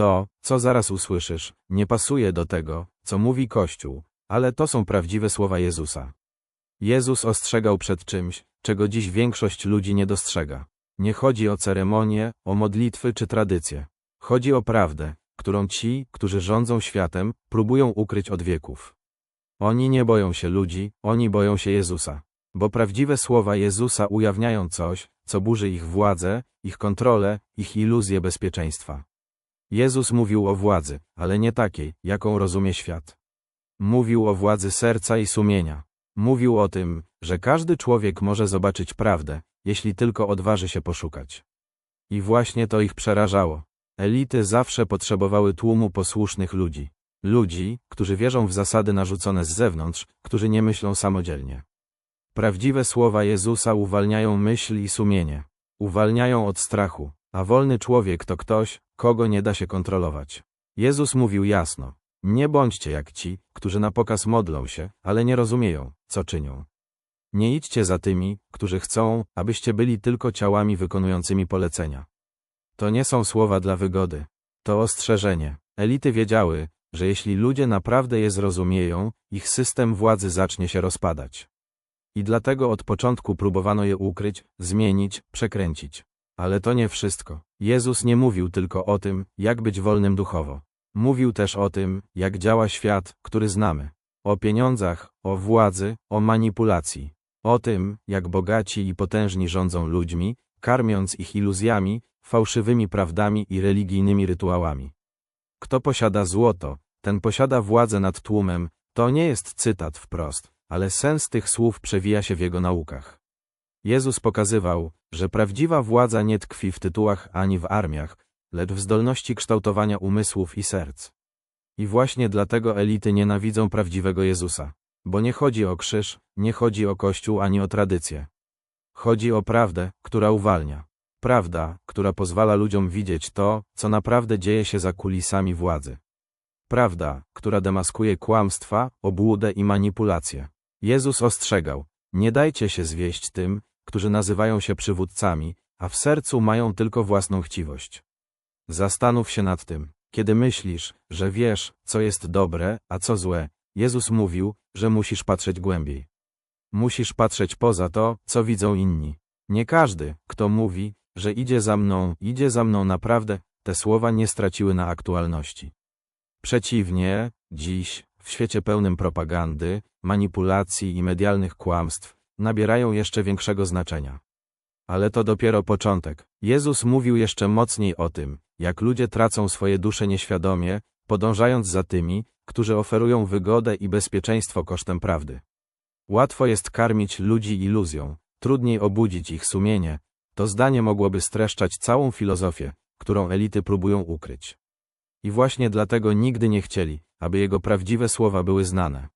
To, co zaraz usłyszysz, nie pasuje do tego, co mówi Kościół, ale to są prawdziwe słowa Jezusa. Jezus ostrzegał przed czymś, czego dziś większość ludzi nie dostrzega. Nie chodzi o ceremonię, o modlitwy czy tradycje. Chodzi o prawdę, którą ci, którzy rządzą światem, próbują ukryć od wieków. Oni nie boją się ludzi, oni boją się Jezusa. Bo prawdziwe słowa Jezusa ujawniają coś, co burzy ich władzę, ich kontrolę, ich iluzję bezpieczeństwa. Jezus mówił o władzy, ale nie takiej, jaką rozumie świat. Mówił o władzy serca i sumienia. Mówił o tym, że każdy człowiek może zobaczyć prawdę, jeśli tylko odważy się poszukać. I właśnie to ich przerażało. Elity zawsze potrzebowały tłumu posłusznych ludzi. Ludzi, którzy wierzą w zasady narzucone z zewnątrz, którzy nie myślą samodzielnie. Prawdziwe słowa Jezusa uwalniają myśl i sumienie. Uwalniają od strachu, a wolny człowiek to ktoś, kogo nie da się kontrolować. Jezus mówił jasno, nie bądźcie jak ci, którzy na pokaz modlą się, ale nie rozumieją, co czynią. Nie idźcie za tymi, którzy chcą, abyście byli tylko ciałami wykonującymi polecenia. To nie są słowa dla wygody. To ostrzeżenie. Elity wiedziały, że jeśli ludzie naprawdę je zrozumieją, ich system władzy zacznie się rozpadać. I dlatego od początku próbowano je ukryć, zmienić, przekręcić. Ale to nie wszystko. Jezus nie mówił tylko o tym, jak być wolnym duchowo. Mówił też o tym, jak działa świat, który znamy. O pieniądzach, o władzy, o manipulacji. O tym, jak bogaci i potężni rządzą ludźmi, karmiąc ich iluzjami, fałszywymi prawdami i religijnymi rytuałami. Kto posiada złoto, ten posiada władzę nad tłumem, to nie jest cytat wprost, ale sens tych słów przewija się w jego naukach. Jezus pokazywał, że prawdziwa władza nie tkwi w tytułach ani w armiach, lecz w zdolności kształtowania umysłów i serc. I właśnie dlatego elity nienawidzą prawdziwego Jezusa. Bo nie chodzi o krzyż, nie chodzi o kościół ani o tradycję. Chodzi o prawdę, która uwalnia. Prawda, która pozwala ludziom widzieć to, co naprawdę dzieje się za kulisami władzy. Prawda, która demaskuje kłamstwa, obłudę i manipulacje. Jezus ostrzegał, nie dajcie się zwieść tym, którzy nazywają się przywódcami, a w sercu mają tylko własną chciwość. Zastanów się nad tym, kiedy myślisz, że wiesz, co jest dobre, a co złe. Jezus mówił, że musisz patrzeć głębiej. Musisz patrzeć poza to, co widzą inni. Nie każdy, kto mówi, że idzie za mną, idzie za mną naprawdę, te słowa nie straciły na aktualności. Przeciwnie, dziś, w świecie pełnym propagandy, manipulacji i medialnych kłamstw, nabierają jeszcze większego znaczenia. Ale to dopiero początek. Jezus mówił jeszcze mocniej o tym, jak ludzie tracą swoje dusze nieświadomie, podążając za tymi, którzy oferują wygodę i bezpieczeństwo kosztem prawdy. Łatwo jest karmić ludzi iluzją, trudniej obudzić ich sumienie. To zdanie mogłoby streszczać całą filozofię, którą elity próbują ukryć. I właśnie dlatego nigdy nie chcieli, aby jego prawdziwe słowa były znane.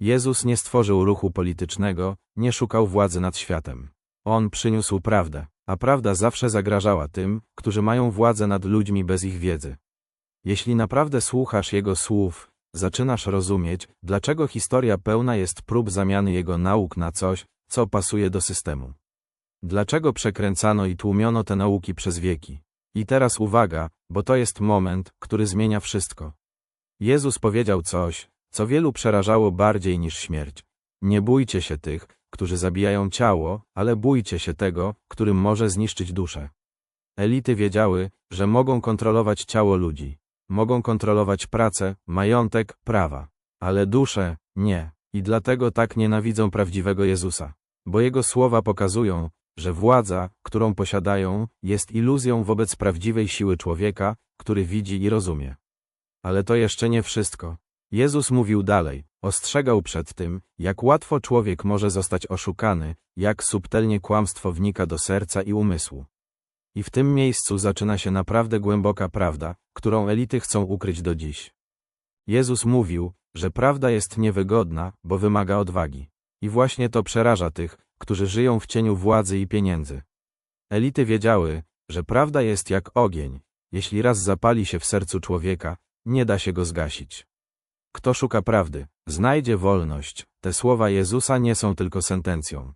Jezus nie stworzył ruchu politycznego, nie szukał władzy nad światem. On przyniósł prawdę, a prawda zawsze zagrażała tym, którzy mają władzę nad ludźmi bez ich wiedzy. Jeśli naprawdę słuchasz Jego słów, zaczynasz rozumieć, dlaczego historia pełna jest prób zamiany Jego nauk na coś, co pasuje do systemu. Dlaczego przekręcano i tłumiono te nauki przez wieki. I teraz uwaga, bo to jest moment, który zmienia wszystko. Jezus powiedział coś, co wielu przerażało bardziej niż śmierć. Nie bójcie się tych, którzy zabijają ciało, ale bójcie się tego, którym może zniszczyć duszę. Elity wiedziały, że mogą kontrolować ciało ludzi. Mogą kontrolować pracę, majątek, prawa. Ale duszę nie. I dlatego tak nienawidzą prawdziwego Jezusa. Bo Jego słowa pokazują, że władza, którą posiadają, jest iluzją wobec prawdziwej siły człowieka, który widzi i rozumie. Ale to jeszcze nie wszystko. Jezus mówił dalej, ostrzegał przed tym, jak łatwo człowiek może zostać oszukany, jak subtelnie kłamstwo wnika do serca i umysłu. I w tym miejscu zaczyna się naprawdę głęboka prawda, którą elity chcą ukryć do dziś. Jezus mówił, że prawda jest niewygodna, bo wymaga odwagi. I właśnie to przeraża tych, którzy żyją w cieniu władzy i pieniędzy. Elity wiedziały, że prawda jest jak ogień. Jeśli raz zapali się w sercu człowieka, nie da się go zgasić. Kto szuka prawdy, znajdzie wolność. Te słowa Jezusa nie są tylko sentencją.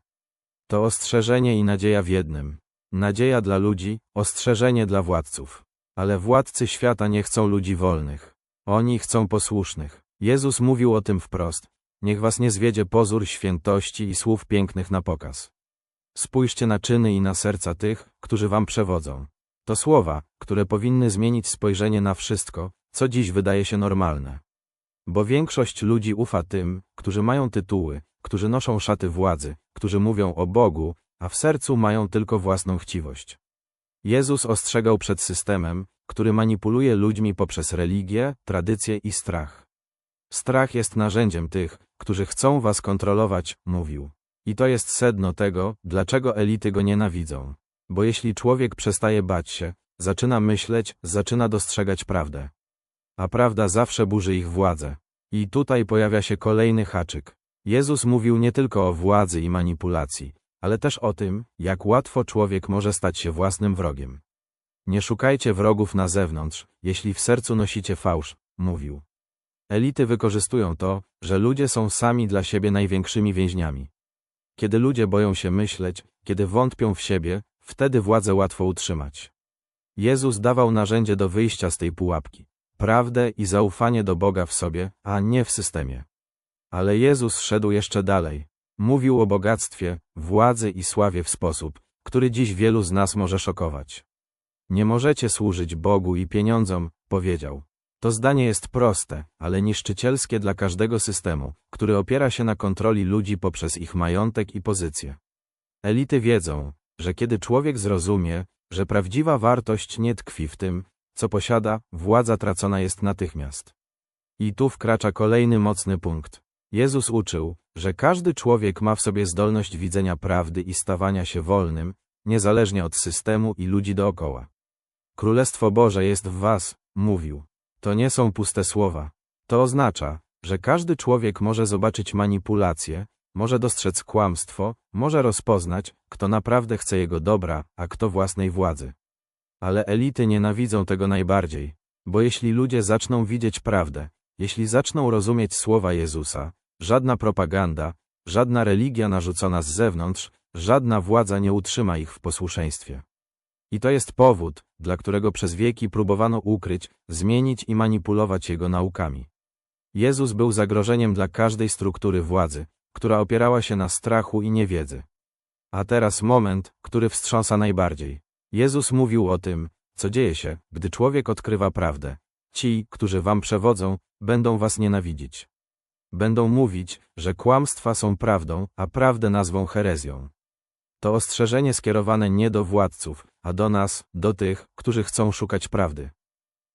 To ostrzeżenie i nadzieja w jednym. Nadzieja dla ludzi, ostrzeżenie dla władców. Ale władcy świata nie chcą ludzi wolnych. Oni chcą posłusznych. Jezus mówił o tym wprost. Niech was nie zwiedzie pozór świętości i słów pięknych na pokaz. Spójrzcie na czyny i na serca tych, którzy wam przewodzą. To słowa, które powinny zmienić spojrzenie na wszystko, co dziś wydaje się normalne. Bo większość ludzi ufa tym, którzy mają tytuły, którzy noszą szaty władzy, którzy mówią o Bogu, a w sercu mają tylko własną chciwość. Jezus ostrzegał przed systemem, który manipuluje ludźmi poprzez religię, tradycję i strach. Strach jest narzędziem tych, którzy chcą was kontrolować, mówił. I to jest sedno tego, dlaczego elity go nienawidzą. Bo jeśli człowiek przestaje bać się, zaczyna myśleć, zaczyna dostrzegać prawdę. A prawda zawsze burzy ich władzę. I tutaj pojawia się kolejny haczyk. Jezus mówił nie tylko o władzy i manipulacji, ale też o tym, jak łatwo człowiek może stać się własnym wrogiem. Nie szukajcie wrogów na zewnątrz, jeśli w sercu nosicie fałsz, mówił. Elity wykorzystują to, że ludzie są sami dla siebie największymi więźniami. Kiedy ludzie boją się myśleć, kiedy wątpią w siebie, wtedy władzę łatwo utrzymać. Jezus dawał narzędzie do wyjścia z tej pułapki. Prawdę i zaufanie do Boga w sobie, a nie w systemie. Ale Jezus szedł jeszcze dalej. Mówił o bogactwie, władzy i sławie w sposób, który dziś wielu z nas może szokować. Nie możecie służyć Bogu i pieniądzom, powiedział. To zdanie jest proste, ale niszczycielskie dla każdego systemu, który opiera się na kontroli ludzi poprzez ich majątek i pozycję. Elity wiedzą, że kiedy człowiek zrozumie, że prawdziwa wartość nie tkwi w tym, co posiada, władza tracona jest natychmiast. I tu wkracza kolejny mocny punkt. Jezus uczył, że każdy człowiek ma w sobie zdolność widzenia prawdy i stawania się wolnym, niezależnie od systemu i ludzi dookoła. Królestwo Boże jest w was, mówił. To nie są puste słowa. To oznacza, że każdy człowiek może zobaczyć manipulację, może dostrzec kłamstwo, może rozpoznać, kto naprawdę chce jego dobra, a kto własnej władzy. Ale elity nienawidzą tego najbardziej, bo jeśli ludzie zaczną widzieć prawdę, jeśli zaczną rozumieć słowa Jezusa, żadna propaganda, żadna religia narzucona z zewnątrz, żadna władza nie utrzyma ich w posłuszeństwie. I to jest powód, dla którego przez wieki próbowano ukryć, zmienić i manipulować jego naukami. Jezus był zagrożeniem dla każdej struktury władzy, która opierała się na strachu i niewiedzy. A teraz moment, który wstrząsa najbardziej. Jezus mówił o tym, co dzieje się, gdy człowiek odkrywa prawdę. Ci, którzy wam przewodzą, będą was nienawidzić. Będą mówić, że kłamstwa są prawdą, a prawdę nazwą herezją. To ostrzeżenie skierowane nie do władców, a do nas, do tych, którzy chcą szukać prawdy.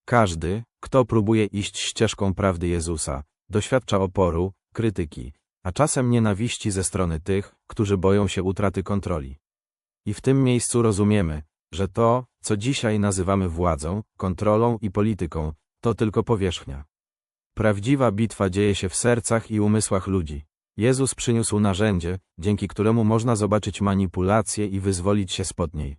Każdy, kto próbuje iść ścieżką prawdy Jezusa, doświadcza oporu, krytyki, a czasem nienawiści ze strony tych, którzy boją się utraty kontroli. I w tym miejscu rozumiemy, że to, co dzisiaj nazywamy władzą, kontrolą i polityką, to tylko powierzchnia. Prawdziwa bitwa dzieje się w sercach i umysłach ludzi. Jezus przyniósł narzędzie, dzięki któremu można zobaczyć manipulację i wyzwolić się spod niej.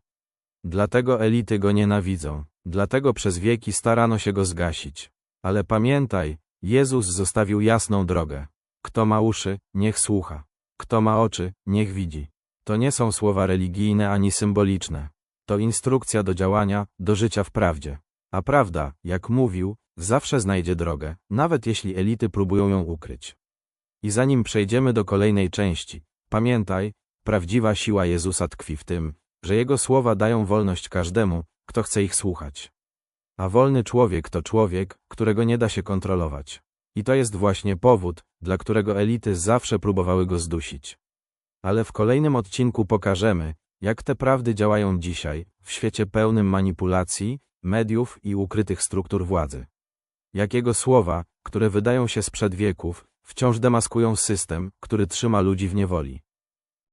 Dlatego elity go nienawidzą, dlatego przez wieki starano się go zgasić. Ale pamiętaj, Jezus zostawił jasną drogę. Kto ma uszy, niech słucha. Kto ma oczy, niech widzi. To nie są słowa religijne ani symboliczne. To instrukcja do działania, do życia w prawdzie. A prawda, jak mówił, zawsze znajdzie drogę, nawet jeśli elity próbują ją ukryć. I zanim przejdziemy do kolejnej części, pamiętaj, prawdziwa siła Jezusa tkwi w tym, że Jego słowa dają wolność każdemu, kto chce ich słuchać. A wolny człowiek to człowiek, którego nie da się kontrolować. I to jest właśnie powód, dla którego elity zawsze próbowały go zdusić. Ale w kolejnym odcinku pokażemy, jak te prawdy działają dzisiaj, w świecie pełnym manipulacji, mediów i ukrytych struktur władzy. Jak jego słowa, które wydają się sprzed wieków, wciąż demaskują system, który trzyma ludzi w niewoli.